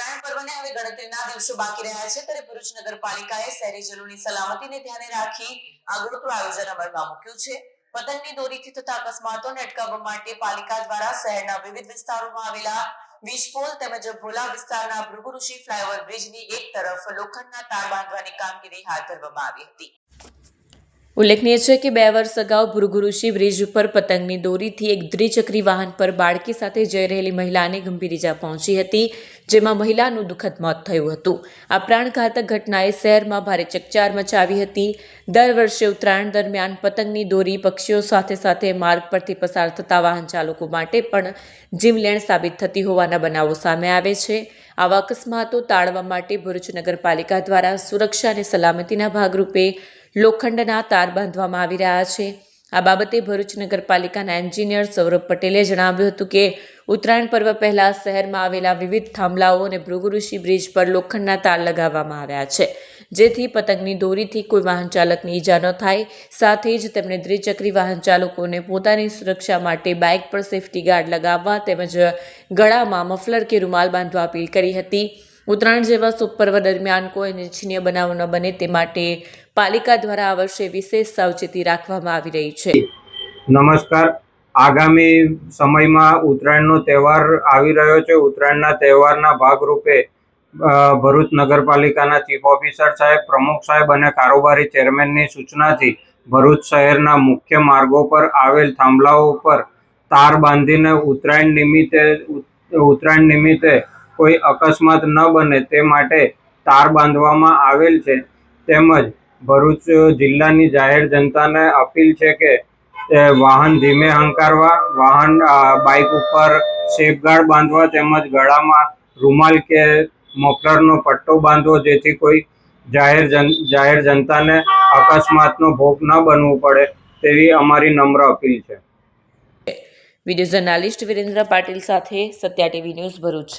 ઉત્તરાયણ પર્વને હવે ગણતરીના દિવસો બાકી રહ્યા છે, ત્યારે ભરૂચ નગરપાલિકાએ શહેરીજનોની સલામતીને ધ્યાને રાખી આગોતરું આયોજન અમલમાં મૂક્યું છે. પતંગની દોરીથી થતા અકસ્માતોને અટકાવવા માટે પાલિકા દ્વારા શહેરના વિવિધ વિસ્તારોમાં આવેલા વીજપોલ તેમજ ભોલા વિસ્તારના ભૃગુઋષિ ફ્લાયઓવર બ્રિજની એક તરફ લોખંડના તાર બાંધવાની કામગીરી હાથ ધરવામાં આવી હતી. ઉલ્લેખનીય છે કે બે વર્ષ અગાઉ ભૃગુઋષિ બ્રિજ ઉપર પતંગની દોરીથી એક દ્વિચક્રી વાહન પર બાળકી સાથે જઈ રહેલી મહિલાને ગંભીર ઇજા પહોંચી હતી. જેમાં મહિલાનું દુઃખદ મોત થયું હતું. આ પ્રાણઘાતક ઘટનાએ શહેરમાં ભારે ચકચાર મચાવી હતી. દર વર્ષે ઉત્તરાયણ દરમિયાન પતંગની દોરી પક્ષીઓ સાથે સાથે માર્ગ પરથી પસાર થતા વાહન ચાલકો માટે પણ જીમલેણ સાબિત થતી હોવાના બનાવો સામે આવે છે. આવા અકસ્માતો ટાળવા માટે ભરૂચ નગરપાલિકા દ્વારા સુરક્ષા અને સલામતીના ભાગરૂપે લોખંડના તાર બાંધવામાં આવી રહ્યા છે. આ બાબતે ભરૂચ નગરપાલિકાના એન્જિનિયર સૌરભ પટેલે જણાવ્યું હતું કે, ઉત્તરાયણ પર્વ પહેલા શહેરમાં આવેલા વિવિધ થાંભલાઓ અને ભૃગુઋષિ બ્રિજ પર લોખંડના તાર લગાવવામાં આવ્યા છે, જેથી પતંગની દોરીથી કોઈ વાહન ચાલકની ઈજા ન થાય. સાથે જ તેમણે દ્વિચક્રી વાહન ચાલકોને પોતાની સુરક્ષા માટે બાઇક પર સેફટી ગાર્ડ લગાવવા તેમજ ગળામાં મફલર કે રૂમાલ બાંધવા અપીલ કરી હતી. ઉત્તરાયણ જેવા પર્વ દરમિયાન કોઈ નિચ્છનીય બનાવ ન બને તે માટે પાલિકા દ્વારા આ વર્ષે વિશેષ સાવચેતી રાખવામાં આવી રહી છે. નમસ્કાર. આગામી સમયમાં ઉત્તરાયણનો તહેવાર આવી રહ્યો છે. ઉત્તરાયણના તહેવારના ભાગરૂપે ભરૂચ નગરપાલિકાના ચીફ ઓફિસર સાહેબ, પ્રમુખ સાહેબ અને કારોબારી ચેરમેનની સૂચનાથી ભરૂચ શહેરના મુખ્ય માર્ગો પર આવેલ થાંભલાઓ ઉપર તાર બાંધીને ઉત્તરાયણ નિમિત્તે ઉત- ઉત્તરાયણ નિમિત્તે કોઈ અકસ્માત ન બને તે માટે તાર બાંધવામાં આવેલ છે. તેમજ ભરૂચ જિલ્લાની જાહેર જનતાને અપીલ છે કે વાહન ધીમે હંકારવા, વાહન બાઇક ઉપર સેફગાર્ડ બાંધવા તેમજ ગળામાં રૂમાલ કે મફલરનો પટ્ટો બાંધવો જેથી કોઈ જાહેર જન, જાહેર જનતાને અકસ્માતનો ભોગ ન બનવું પડે તેવી અમારી નમ્ર અપીલ છે. વીડિયો જર્નાલિસ્ટ વિરેન્દ્ર પાટીલ સાથે સત્યા ટીવી ન્યૂઝ ભરૂચ.